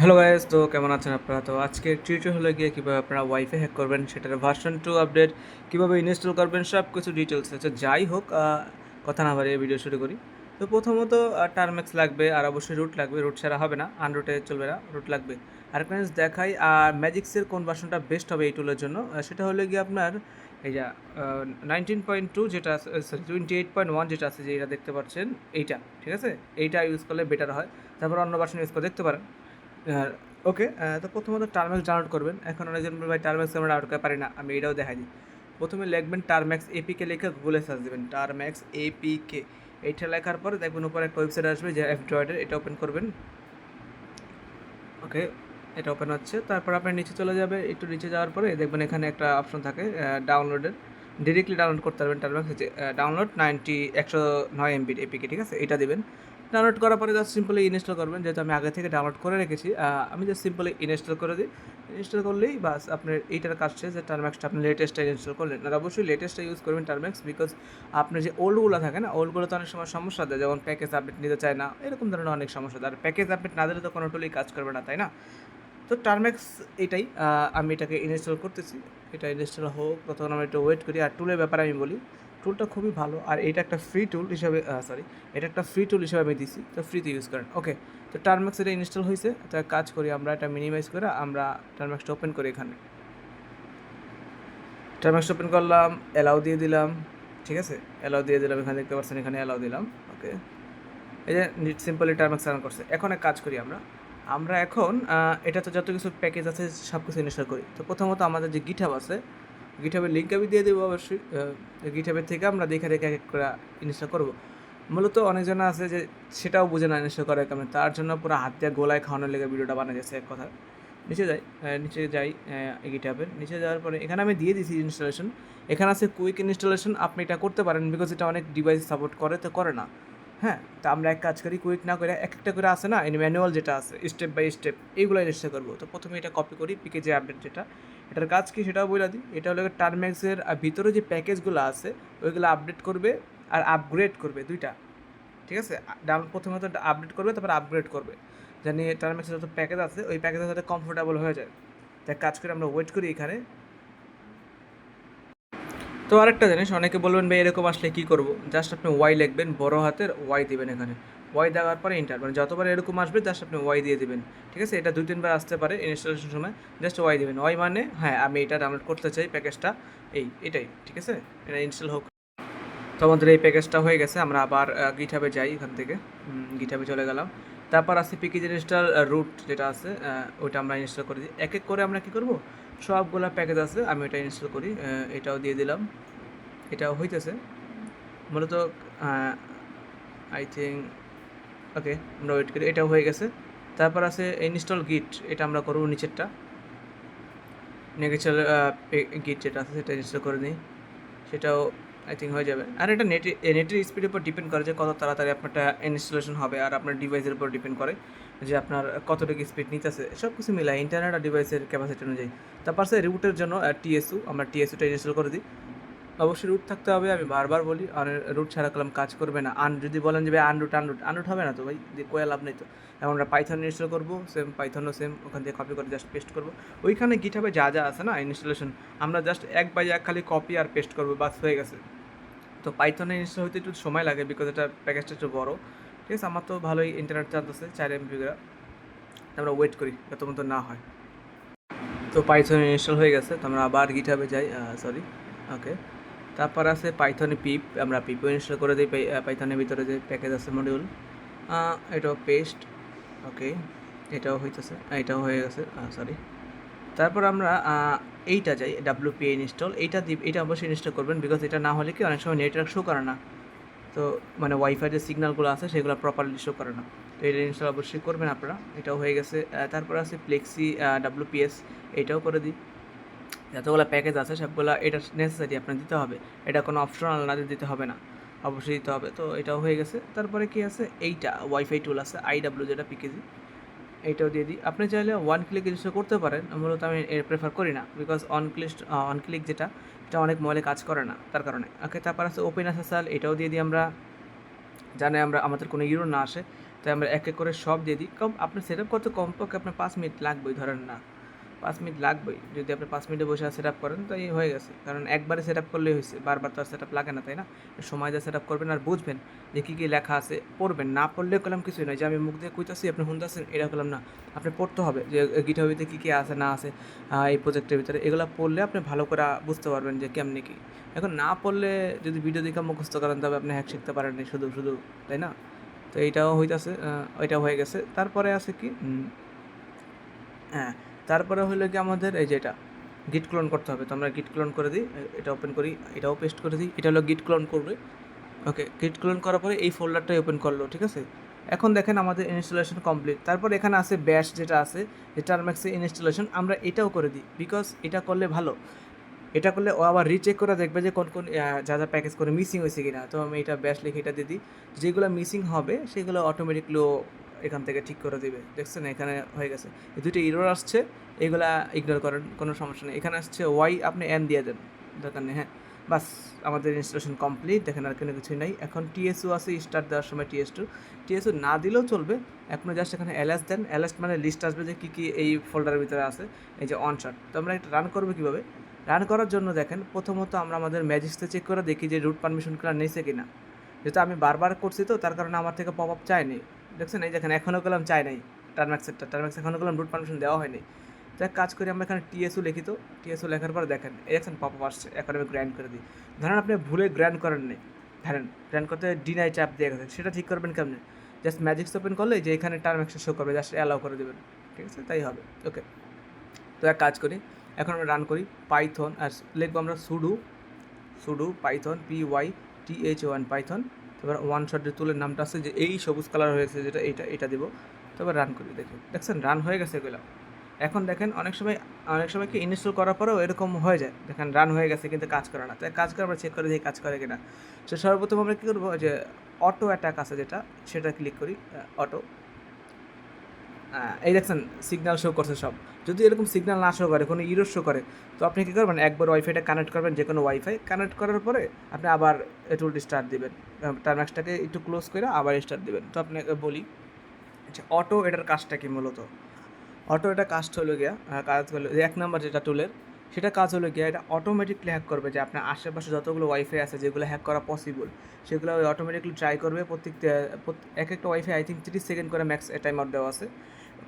Hello guys তো কেমন আছেন আপনারা? তো আজকে টিউটোরিয়াল হলে গিয়ে কীভাবে আপনারা ওয়াইফাই হ্যাক করবেন, সেটার ভার্সন টু আপডেট কীভাবে ইনস্টল করবেন সব কিছু ডিটেলস আছে। যাই হোক কথা না বাড়িয়ে ভিডিও শুরু করি। তো প্রথমত টার্মেক্স লাগবে, আর অবশ্যই রুট লাগবে। রুট ছাড়া হবে না আনরুটে চলবে না রুট লাগবে। আর ফ্রেন্ডস দেখাই আর ম্যাজিক্সের কোন ভার্সনটা বেস্ট হবে এই টুলের জন্য? সেটা হলে গিয়ে আপনার, এই যা নাইনটিন পয়েন্ট টু যেটা sorry twenty eight point one যেটা আছে, যে এটা দেখতে পাচ্ছেন, এইটা, ঠিক আছে? এইটা ইউজ করলে বেটার হয়। তারপর অন্য ভার্সন ইউজ করে দেখতে পারেন। ওকে তো প্রথমত টার্ম্যাক্স ডাউনলোড করবেন। এখন অনেকজন ভাই টার্ম্যাক্স আমরা ডাউনলোড করতে পারি না, আমি এটাও দেখাই দিই। প্রথমে লিখবেন টার্ম্যাক্স এপিকে লিখে গুগলে সার্চ দেবেন টার্ম্যাক্স এপিকে এইটা লেখার পরে দেখবেন উপরে একটা ওয়েবসাইট আসবে, যে অ্যান্ড্রয়েডের এটা ওপেন করবেন। ওকে এটা ওপেন হচ্ছে। তারপর আপনার নিচে চলে যাবে, একটু নিচে যাওয়ার পরে দেখবেন এখানে একটা অপশন থাকে ডাউনলোডের ডিরেক্টলি ডাউনলোড করতে পারবেন টার্ম্যাক্স ডাউনলোড নাইনটি একশো নয় এমবির এপিকে ঠিক আছে? এটা দেবেন। ডাউনলোড করার পরে জাস্ট সিম্পলি ইনস্টল করবেন, যেহেতু আমি আগে থেকে ডাউনলোড করে রেখেছি আমি জাস্ট সিম্পলি ইনস্টল করে দিই। ইনস্টল করলেই বাস আপনার এইটার কাজ শেষ, যে টার্ম্যাক্সটা আপনি লেটেস্টটা ইনস্টল করলেন। আর অবশ্যই লেটেস্টটা ইউজ করবেন টার্ম্যাক্স বিকজ আপনার যে ওল্ডগুলো থাকে না ওল্ডগুলো তো অনেক সময় সমস্যা দেয়, যেমন প্যাকেজ আপডেট নিতে চায় না, এরকম ধরনের অনেক সমস্যা দেয়। আর প্যাকেজ আপডেট না দিলে তো কোনো টুলই কাজ করবে না, তাই না? তো টার্ম্যাক্স এটাই আমি এটাকে ইনস্টল করতেছি। এটা ইনস্টল হোক ততক্ষণ আমরা একটু ওয়েট করি। আর টুলের ব্যাপারে আমি বলি টুলটা খুবই ভালো। আর এটা একটা ফ্রি টুল হিসাবে সরি এটা একটা ফ্রি টুল হিসাবে আমি দিছি। তো ফ্রিতে ইউজ করেন। ওকে তো টার্ম্যাক্স এটা ইনস্টল হয়েছে। তো কাজ করি, আমরা এটা মিনিমাইজ করে আমরা টার্ম্যাক্সটা ওপেন করি এখানে। টার্ম্যাক্সটা ওপেন করলাম অ্যালাউ দিয়ে দিলাম, ঠিক আছে? অ্যালাউ দিয়ে দিলাম, এখানে দেখতে পাচ্ছেন, এখানে অ্যালাউ দিলাম ওকে এই যে সিম্পলি টার্ম্যাক্স রান করছে। এখন এক কাজ করি আমরা। আমরা এখন এটা তো যত কিছু প্যাকেজ আছে সব কিছু ইনস্টল করি। তো প্রথমত আমাদের যে গিঠাব আছে গিঠাবের লিঙ্ক আমি দিয়ে দেবো অবশ্যই। গিঠাবের থেকে আমরা দেখে দেখে এক এক করে ইনস্টল করব। মূলত অনেকজন আছে যে সেটাও বুঝে না ইনস্টল করার কারণে। তার জন্য পুরো হাত দিয়ে গোলায় খাওয়ানোর লেগে ভিডিওটা বানা গেছে এক কথা নিচে যাই নিচে যাই গিটাবের নিচে যাওয়ার পরে এখানে আমি দিয়ে দিয়েছি ইনস্টলেশন এখানে আছে কুইক ইনস্টলেশন আপনি এটা করতে পারেন বিকজ এটা অনেক ডিভাইস সাপোর্ট করে, তো করে না। হ্যাঁ তা আমরা এক কাজ করি কুইক না করে এক একটা করে আসে না ম্যানুয়াল যেটা আছে স্টেপ বাই স্টেপ এইগুলো ইনস্টল করব। তো প্রথমে এটা কপি করি পিকে যে আপডেট যেটা। এটার কাজ কি সেটাও বলে দিই। এটা হলো টার্ম্যাক্সের ভিতরে যে প্যাকেজগুলো আছে, ওইগুলো আপডেট করবে আর আপগ্রেড করবে দুইটা। ঠিক আছে? ডাউন প্রথমে তো আপডেট করবে, তারপর আপগ্রেড করবে। জানি টার্ম্যাক্সের যত প্যাকেজ আছে, ওই প্যাকেজের সাথে কমফোর্টেবল হয়ে যায়। তাই কাজ করে, আমরা ওয়েট করি এখানে। তো আরেকটা জিনিস, অনেকে বলবেন, ভাই, এরকম আসলে কী করব? জাস্ট আপনি ওয়াই লিখবেন, বড় হাতের ওয়াই দিবেন এখানে। ওয়াই দেওয়ার পরে ইন্টার মানে যতবার এরকম আসবে জাস্ট আপনি ওয়াই দিয়ে দিবেন, ঠিক আছে? এটা দুই, তিনবার আসতে পারে ইনস্টলেশন সময় জাস্ট ওয়াই দিবেন। ওয়াই মানে হ্যাঁ আমি এটা ডাউনলোড করতে চাই প্যাকেজটা এই, এটাই, ঠিক আছে? এটা ইনস্টল হোক। তো আমাদের এই প্যাকেজটা হয়ে গেছে, আমরা আবার গিঠাবে যাই এখান থেকে। গিঠাবে চলে গেলাম। তারপর আছে পিকি ইনস্টল রুট যেটা আছে ওইটা আমরা ইনস্টল করে দিই। এক এক করে আমরা কী করব? সবগুলো প্যাকেজ আছে, আমি ওটা ইনস্টল করি এটাও দিয়ে দিলাম। এটাও হইতেছে। মূলত আই থিঙ্ক ওকে, আমরা ওয়েট করি, এটাও হয়ে গেছে। তারপর আছে ইনস্টল গিট এটা আমরা করব নিচেরটা। নেগেচার গিট যেটা আছে, সেটা ইনস্টল করে নিই। সেটাও আই থিঙ্ক হয়ে যাবে। আর এটা নেট নেটের স্পিডের উপর ডিপেন্ড করে যে কত তাড়াতাড়ি আপনারটা ইনস্টলেশন হবে আর আপনার ডিভাইসের উপর ডিপেন্ড করে যে আপনার কতটুকু স্পিড নিতেছে। সব কিছু মিলাই ইন্টারনেট আর ডিভাইসের ক্যাপাসিটি অনুযায়ী। তারপর সে রুটের জন্য টিএসউ আমরা টিএসউটা ইনস্টল করে দিই। অবশ্যই রুট থাকতে হবে, আমি বারবার বলি, আর রুট ছাড়া কলম কাজ করবে না। আন যদি বলেন যে, ভাই আনরুট আনরুট আনরুট হবে না তো, ভাই কোয়া লাভ নেই তো। এখন আমরা পাইথন ইনস্টল করব সেম পাইথনও সেম ওখান থেকে কপি করে জাস্ট পেস্ট করব। ওইখানে গিটাবে যা যা আছে না ইনস্টলেশন আমরা জাস্ট এক বাই এক খালি কপি আর পেস্ট করব, বাস, হয়ে গেছে। তো পাইথনে ইনস্টল হতে একটু সময় লাগে বিকজ এটা প্যাকেজটা একটু বড়ো। ঠিক আছে, আমার তো ভালোই ইন্টারনেট চার্জ আছে, চার করে। আমরা ওয়েট করি যত মতো না হয়। তো পাইথন ইনস্টল হয়ে গেছে, তো আমরা আবার গিটাবে যাই সরি ওকে তারপর আছে পাইথনে পিপ আমরা পিপও ইনস্টল করে দিই পাইথনের ভিতরে যে প্যাকেজ আছে মডিউল এটাও পেস্ট ওকে এটাও হইতেছে এটাও হয়ে গেছে সরি তারপর আমরা এইটা যাই ডাব্লিউপি ইনস্টল এইটা দিব এটা অবশ্যই ইনস্টল করবেন বিকজ এটা না হলে কি অনেক সময় নেটওয়ার্ক শো করে না। তো মানে ওয়াইফাই যে সিগন্যালগুলো আছে, সেগুলো প্রপারলি শো করে না। তো এটা ইনস্টল অবশ্যই করবেন আপনারা, এটাও হয়ে গেছে। তারপর আছে ফ্লেক্সি ডাব্লিউপিএস এটাও করে দিই। যতগুলো প্যাকেজ আছে, সবগুলো এটা নেসেসারি আপনার দিতে হবে। এটা কোনো অপশনাল না দিতে হবে না। অবশ্যই দিতে হবে। তো এটাও হয়ে গেছে। তারপরে কি আছে? এইটা ওয়াইফাই টুল আছে আইডাব্লিউ যেটা পিকেজি এইটাও দিয়ে দিই। আপনি চাইলে ওয়ান ক্লিক ইনস্টল করতে পারেন, মূলত আমি এর প্রেফার করি না because on click on click যেটা, এটা অনেক মোবাইলে কাজ করে না, তার কারণে। ওকে তারপর আছে ওপেন এসএসএল এটাও দিয়ে দিই আমরা। জানে আমরা, আমাদের কোনো ইউরো না আসে, তাই আমরা এক এক করে সব দিয়ে দিই। কম আপনার সেট আপ করতে কমপক্ষে আপনার পাঁচ মিনিট লাগবেই, ধরেন না। পাঁচ মিনিট লাগবেই। যদি আপনি পাঁচ মিনিটে বসে সেট আপ করেন, তাই হয়ে গেছে। কারণ একবারে সেট আপ করলেই হয়েছে। বারবার তো আর সেট আপ লাগে না, তাই না? সময় দিয়ে সেট আপ করবেন আর বুঝবেন যে কী কী লেখা আছে, পড়বেন। না পড়লে কলাম কিছুই নয়। যে আমি মুখ দিয়ে কইতাছি, আপনি শুনতেছেন, এটা করলাম না। আপনি পড়তে হবে যে গিটার ভিতরে কী কী আছে, না আছে এই প্রজেক্টের ভিতরে। এগুলো পড়লে আপনি ভালো করে বুঝতে পারবেন যে কেমনি কী। এখন না পড়লে যদি ভিডিও দেখে মুখস্থ করেন, তবে আপনি হ্যাক শিখতে পারেননি শুধু শুধু, তাই না? তো এইটাও হইতাছে ওইটাও হয়ে গেছে। তারপরে আছে কি? হ্যাঁ তারপরে হলো কি আমাদের, এই যে এটা গিট ক্লোন করতে হবে। তো আমরা গিট ক্লোন করে দিই, এটা ওপেন করি, এটাও পেস্ট করে দিই, এটা হলো গিট ক্লোন করবে। ওকে গিট ক্লোন করার পরে এই ফোল্ডারটাই ওপেন করল, ঠিক আছে? এখন দেখেন আমাদের ইনস্টলেশন কমপ্লিট তারপর এখানে আছে ব্যাশ যেটা আছে যে টার্ম্যাক্সে ইনস্টলেশন আমরা এটাও করে দিই। বিকজ এটা করলে ভালো। এটা করলে ও আবার রিচেক করে দেখবে যে কোন কোন যা যা প্যাকেজ করে মিসিং হয়েছে কিনা। তো আমি এটা ব্যাশ লিখে এটা দিয়ে দিই। যেগুলো মিসিং হবে, সেগুলো অটোমেটিকলি এখান থেকে ঠিক করে দিবে। দেখছেন এখানে হয়ে গেছে। এই দুটো ইরোর আসছে, এগুলা ইগনোর করেন, কোনো সমস্যা নেই। এখানে আসছে ওয়াই আপনি এন দিয়ে দেন, দরকার নেই হ্যাঁ। বাস, আমাদের ইনস্টলেশন কমপ্লিট দেখেন আর কোনো কিছুই নাই। এখন টিএসও আছে স্টার্ট দেওয়ার সময় টিএস টু টিএসও না দিলেও চলবে আপনি জাস্ট এখানে এলএস দেন। এলএস মানে লিস্ট আসবে যে কী কী এই ফোল্ডারের ভিতরে আছে, এই যে অন শট তো আমরা এটা রান করব কীভাবে? রান করার জন্য দেখেন, প্রথমত আমরা আমাদের ম্যাজিক্সতে চেক করে দেখি যে রুট পারমিশন করা নিয়েছে কিনা। যেহেতু আমি বারবার করছি তো, তার কারণে আমার থেকে পপ আপ চায়নি। দেখছেন, এই দেখেন এখনও গেলাম চাই নাই টার্ম্যাক্সেরটা টার্ম্যাক্স এখনও গেলাম রুট পারমিশন দেওয়া হয়নি। তো এক কাজ করি, আমরা এখানে টিএসও লিখি তো। টিএসও লেখার পর দেখেন, এই দেখছেন পপ আসছে, এখন আমি গ্র্যান্ড করে দিই। ধরেন আপনি ভুলে গ্র্যান্ড করেন নেই। ধরেন গ্র্যান্ড করতে ডিনাই চাপ দিয়ে গেছে সেটা ঠিক করবেন কেমনে? জাস্ট ম্যাজিক্স ওপেন করলে যে এখানে টার্ম্যাক্সটা শো করবে জাস্ট অ্যালাউ করে দেবেন। ঠিক আছে? তাই হবে। ওকে তো এক কাজ করি, এখন আমরা রান করি পাইথন আর লিখব আমরা sudo sudo Python P Y T H one Python তারপর ওয়ান শট যে টুলের নামটা আছে যে এই সবুজ কালার হয়েছে যেটা এইটা এটা দেবো। তারপর রান করি দেখুন দেখছেন রান হয়ে গেছে এগুলো। এখন দেখেন, অনেক সময় অনেক সময় কি ইনস্টল করার পরেও এরকম হয়ে যায়। দেখেন রান হয়ে গেছে, কিন্তু কাজ করে না। তাই কাজ করে, আমরা চেক করে দিই কাজ করে কিনা। সে সর্বপ্রথম আমরা কী করব, যে অটো অ্যাটাক আছে যেটা, সেটা ক্লিক করি অটো এই দেখছেন সিগনাল শো করছে সব। যদি এরকম সিগন্যাল না শো করে, কোনো ইরোর শো করে, তো আপনি কী করবেন? একবার ওয়াইফাইটা কানেক্ট করবেন, যে কোনো ওয়াইফাই কানেক্ট করার পরে আপনি আবার টুলটি স্টার্ট দেবেন। টার্মাক্সটাকে একটু ক্লোজ করে আবার স্টার্ট দেবেন। তো আপনাকে বলি আচ্ছা অটো এটার কাজটা কি মূলত? অটো এটা কাস্ট হলো গিয়া কাজ হলো এক নাম্বার যেটা টুলের সেটা কাজ হলো গিয়া এটা অটোমেটিকলি হ্যাক করবে যে আপনার আশেপাশে যতগুলো ওয়াইফাই আছে যেগুলো হ্যাক করা পসিবল সেগুলো ওই অটোমেটিকলি ট্রাই করবে। প্রত্যেকটা এক একটা ওয়াইফাই আই থিঙ্ক তিরিশ সেকেন্ড করে ম্যাক্স টাইম আউট দেওয়া আছে।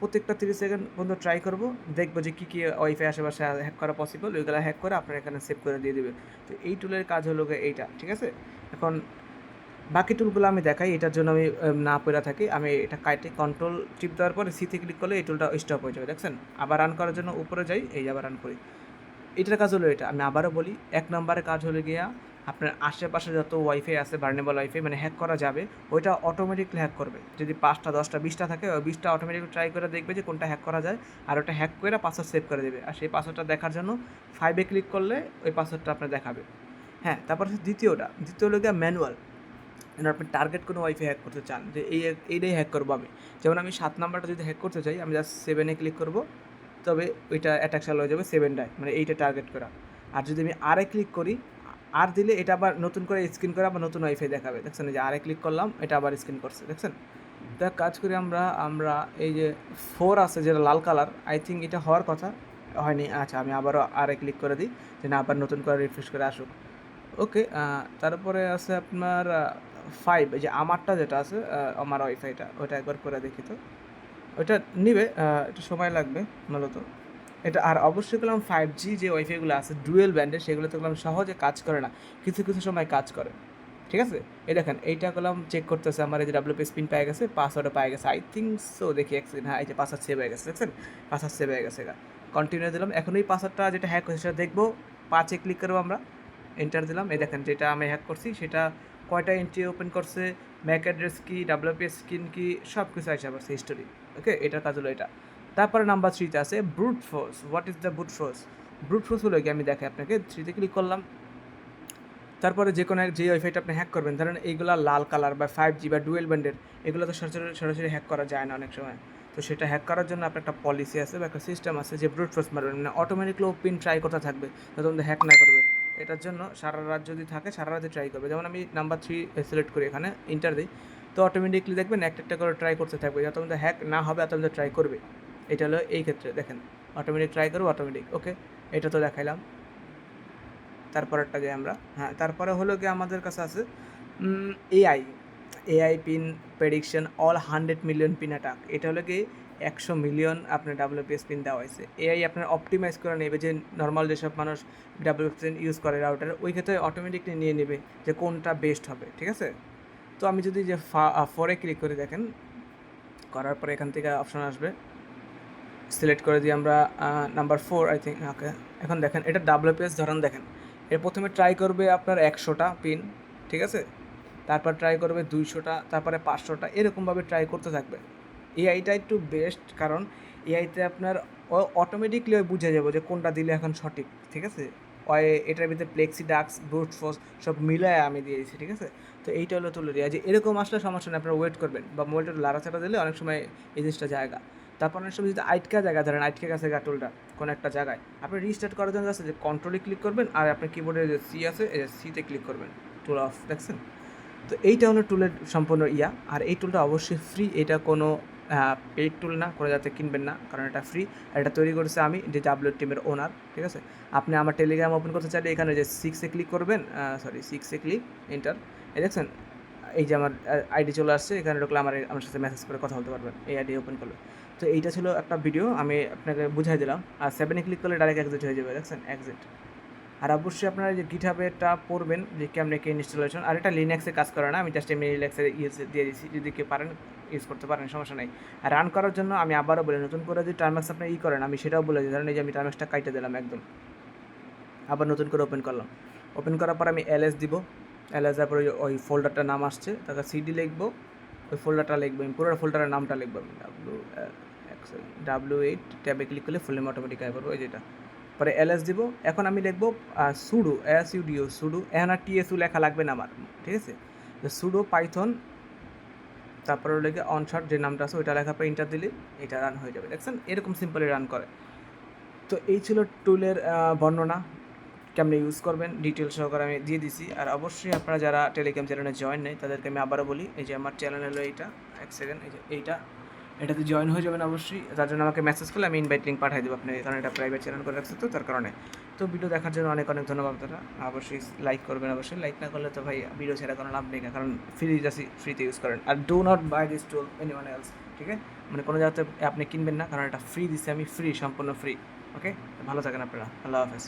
প্রত্যেকটা তিরিশ সেকেন্ড পর্যন্ত ট্রাই করব, দেখব যে কী কী ওয়াইফাই আশেপাশে হ্যাক করা পসিবল ওইগুলো হ্যাক করে আপনার এখানে সেভ করে দিয়ে দেবে। তো এই টুলের কাজ হলো এইটা, ঠিক আছে? এখন বাকি টুলগুলো আমি দেখাই, এটার জন্য আমি না পড়ে থাকি। আমি এটা কাইটে কন্ট্রোল টিপ দেওয়ার পরে সিতে ক্লিক করলে এই টুলটা স্টপ হয়ে যাবে, দেখছেন? আবার রান করার জন্য উপরে যাই, এই আবার রান করি। এটার কাজ হলো এটা। আমি আবারও বলি, এক নম্বরে কাজ হলো গিয়া আপনার আশেপাশে যত ওয়াইফাই আছে ভার্নেবল ওয়াইফাই মানে হ্যাক করা যাবে, ওইটা অটোমেটিকলি হ্যাক করবে। যদি পাঁচটা, দশটা, বিশটা থাকে, ওই বিশটা অটোমেটিক ট্রাই করে দেখবে যে কোনটা হ্যাক করা যায়, আর ওটা হ্যাক করে পাসওয়ার্ড সেভ করে দেবে। আর সেই পাসওয়ার্ডটা দেখার জন্য ফাইভে ক্লিক করলে ওই পাসওয়ার্ডটা আপনার দেখাবে। হ্যাঁ তারপর হচ্ছে দ্বিতীয়টা। দ্বিতীয় হলো গিয়া ম্যানুয়াল যেন আপনি টার্গেট কোনো ওয়াইফাই হ্যাক করতে চান, যে এই, এইটাই হ্যাক করব আমি। যেমন আমি সাত নাম্বারটা যদি হ্যাক করতে চাই, আমি জাস্ট সেভেনে ক্লিক করব। তবে ওইটা অ্যাটাক চালু হয়ে যাবে সেভেনটায় মানে এইটা টার্গেট করা। আর যদি আমি আরে ক্লিক করি আর দিলে এটা আবার নতুন করে স্ক্রিন করে আবার নতুন ওয়াইফাই দেখাবে। দেখছেন যে আরে ক্লিক করলাম, এটা আবার স্ক্রিন করছে, দেখছেন? তো কাজ করি আমরা আমরা এই যে ফোর আছে যেটা লাল কালার আই থিঙ্ক এটা হওয়ার কথা, হয়নি আচ্ছা আমি আবারও আরে ক্লিক করে দিই যে না আবার নতুন করে রিফ্রেশ করে আসুক। ওকে তারপরে আছে আপনার ফাইভ যে আমারটা যেটা আছে আমার ওয়াইফাইটা ওটা একবার করে দেখি তো। ওটা নিবে একটু সময় লাগবে মূলত। এটা, আর অবশ্যই গেলাম ফাইভ জি যে ওয়াইফাইগুলো আছে ডুয়েল ব্যান্ডের সেগুলোতে গেলাম সহজে কাজ করে না। কিছু কিছু সময় কাজ করে। ঠিক আছে? এই দেখেন, এইটা করলাম চেক করতেছে আমার এই যে ডাব্লিউপি স্পিন পেয়ে গেছে পাসওয়ার্ডও পেয়ে গেছে। আই থিঙ্ক সো দেখি এক সেকেন্ড হ্যাঁ এই যে পাসওয়ার্ড সেভ হয়ে গেছে, দেখছেন? পাসওয়ার্ড সেভ হয়ে গেছে কন্টিনিউ দিলাম। এখন এই পাসওয়ার্ডটা যেটা হ্যাক হয়েছে সেটা দেখব। পাঁচে ক্লিক করব আমরা। এন্টার দিলাম। এই দেখেন, যেটা আমি হ্যাক করছি, সেটা কয়টা এন্ট্রি ওপেন করছে ম্যাক অ্যাড্রেস কি ডাব্লিউপি স্ক্রিন কি সব কিছু আবার সেই হিস্টোরি ওকে? এটার কাজ হলো এটা। তারপরে নাম্বার থ্রিতে আছে brute force what is the brute force brute force হলো কি? আমি দেখাই আপনাকে। থ্রিতে ক্লিক করলাম। তারপরে যে কোনো যে ওয়াইফাইটা আপনি হ্যাক করবেন, ধরেন এইগুলা লাল কালার বা ফাইভ জি বা ডুয়েল ব্যান্ডের এগুলো তো সরাসরি সরাসরি হ্যাক করা যায় না অনেক সময়। তো সেটা হ্যাক করার জন্য আপনার একটা পলিসি আছে বা একটা সিস্টেম আছে যে ব্রুট ফোর্স মারবেন। মানে অটোমেটিকলি পিন ট্রাই করতে থাকবে। যাতে হ্যাক না করবে। এটার জন্য সারা রাত যদি থাকে, সারা রাতে ট্রাই করবে। যেমন আমি নাম্বার থ্রি সিলেক্ট করি এখানে ইন্টার দিই। তো অটোমেটিকলি দেখবেন একটা একটা করে ট্রাই করতে থাকবে। যত মধ্যে হ্যাক না হবে তত মধ্যে ট্রাই করবে। এটা হলো এই ক্ষেত্রে, দেখেন। অটোমেটিক ট্রাই করব অটোমেটিক ওকে এটা তো দেখাইলাম। তারপরেরটা যে আমরা হ্যাঁ তারপরে হলো কি আমাদের কাছে আছে AI AI pin prediction all hundred million pin attack এটা হলো কি একশো মিলিয়ন আপনার ডাব্লিউপিএস পিন দেওয়া হয়েছে। এআই আপনার অপটিমাইজ করে নেবে যে নর্মাল যেসব মানুষ ডাব্লিউপিএস ইউজ করে রাউটার ওই ক্ষেত্রে অটোমেটিকলি নিয়ে নেবে যে কোনটা বেস্ট হবে, ঠিক আছে? তো আমি যদি যে ফরে ক্লিক করে দেখেন, করার পরে এখান থেকে অপশন আসবে। সিলেক্ট করে দিই আমরা number four I think okay এখন দেখেন, এটা ডাব্লিউপিএস ধরেন দেখেন। এর প্রথমে ট্রাই করবে আপনার একশোটা পিন ঠিক আছে? তারপর ট্রাই করবে দুইশোটা, তারপরে পাঁচশোটা, এরকমভাবে ট্রাই করতে থাকবে। এআইটা একটু বেস্ট কারণ এআইতে আপনার অটোমেটিকলি বুঝে যাব যে কোনটা দিলে এখন সঠিক, ঠিক আছে? এটার ভিতরে প্লেক্সি ডাক্স ব্রুট ফোর্স সব মিলায় আমি দিয়ে দিচ্ছি ঠিক আছে? তো এইটা হলো তুলে দেওয়া যে এরকম আসলে সমস্যা নেই, আপনারা ওয়েট করবেন। বা মোবাইলটা লাড়াচাড়া দিলে অনেক সময় এই জিনিসটা জায়গা। তারপর অনেক সময় যদি আইটকা জায়গা ধরেন, আইটকে গেছে গাটুলটা, কোনো একটা জায়গায়। আপনি রিস্টার্ট করার জন্য আছে যে কন্ট্রোলে ক্লিক করবেন আর আপনার কিবোর্ডে যে সি আছে, এই সিতে ক্লিক করবেন। টুল অফ দেখছেন? তো এইটা হলো টুলের সম্পূর্ণ ইয়া। আর এই টুলটা অবশ্যই ফ্রি এটা কোনো পেইড টুল না, করে যাতে কিনবেন না, কারণ এটা ফ্রি আর এটা তৈরি করেছে আমি যে ডাব্লিউ টিমের ওনার ঠিক আছে? আপনি আমার টেলিগ্রাম ওপেন করতে চাইলে এখানে যে সিক্সে ক্লিক করবেন সরি সিক্সে ক্লিক এন্টার এই দেখছেন? এই যে আমার আইডি চলে আসছে, এখানে ঢুকলে আমার আমার সাথে মেসেজ করে কথা বলতে পারবেন, এই আইডি ওপেন করলে। তো এইটা ছিল একটা ভিডিও আমি আপনাকে বুঝাই দিলাম। আর সেভেনে ক্লিক করলে ডাইরেক্ট এক্সিট হয়ে যাবে, দেখছেন? এক্সিট আর অবশ্যই আপনারা যে গিটহাবেটা পড়বেন, যে কেমনে কে ইনস্টলেশন, আর এটা লিনাক্সে কাজ করে না, আমি জাস্ট এমনি রিল্যাক্সে ইউজ দিয়ে দিচ্ছি যদি কেউ পারেন ইউজ করতে পারেন, সমস্যা নেই। আর রান করার জন্য আমি আবারও বলি, নতুন করে যদি টার্মাক্স আপনি ই করেন, আমি সেটাও বলে দিই, ধরেন এই যে আমি টার্মাক্সটা কাইটে দিলাম একদম। আবার নতুন করে ওপেন করলাম। ওপেন করার পর আমি এলএস দিব। এলএস তারপরে ওই ফোল্ডারটার নাম আসছে, তারপর সিডি লিখব, ওই ফোল্ডারটা লিখব, আমি পুরো ফোল্ডারের নামটা লিখব। আমি ডাব্লু ডাব্লু এইট ট্যাবে ক্লিক করলে ফুল নেম অটোমেটিক আয় করব ওই যেটা। পরে এলএস দিব। এখন আমি লিখব সুডো এস ইউডিও সুডো এখন আর টিএসইউ লেখা লাগবে না আমার, ঠিক আছে? সুডো পাইথন তারপরে লেগে অনশট যে নামটা আছে ওইটা লেখার পর ইন্টার দিলে এটা রান হয়ে যাবে। দেখছেন? এরকম সিম্পলি রান করে। তো এই ছিল টুলের বর্ণনা। কেমনি ইউজ করবেন? ডিটেল সহকারে আমি দিয়ে দিছি। আর অবশ্যই আপনারা যারা টেলিগ্রাম চ্যানেলে জয়েন নেই, তাদেরকে আমি আবারও বলি, এই যে আমার চ্যানেল হলো এইটা, এক সেকেন্ড এই যে এইটা। এটাতে জয়েন হয়ে যাবেন অবশ্যই। তার জন্য আমাকে মেসেজ করলে আমি ইনভাইট লিঙ্ক পাঠিয়ে দেবো আপনাকে। কারণ এটা প্রাইভেট চ্যানেল করে রাখছে তো তার কারণে। তো ভিডিও দেখার জন্য অনেক অনেক ধন্যবাদ আপনারা। অবশ্যই লাইক করবেন অবশ্যই। লাইক না করলে তো ভাই ভিডিও ছেড়ে কোনো লাভ নেই না, কারণ ফ্রি জাসি ফ্রিতে ইউজ করেন। আর do not buy this tool anyone else ঠিক আছে? মানে কোনো জায়গাতে আপনি কিনবেন না কারণ এটা ফ্রি দিচ্ছে আমি ফ্রি সম্পূর্ণ ফ্রি ওকে ভালো থাকেন আপনারা। আল্লাহ হাফেজ।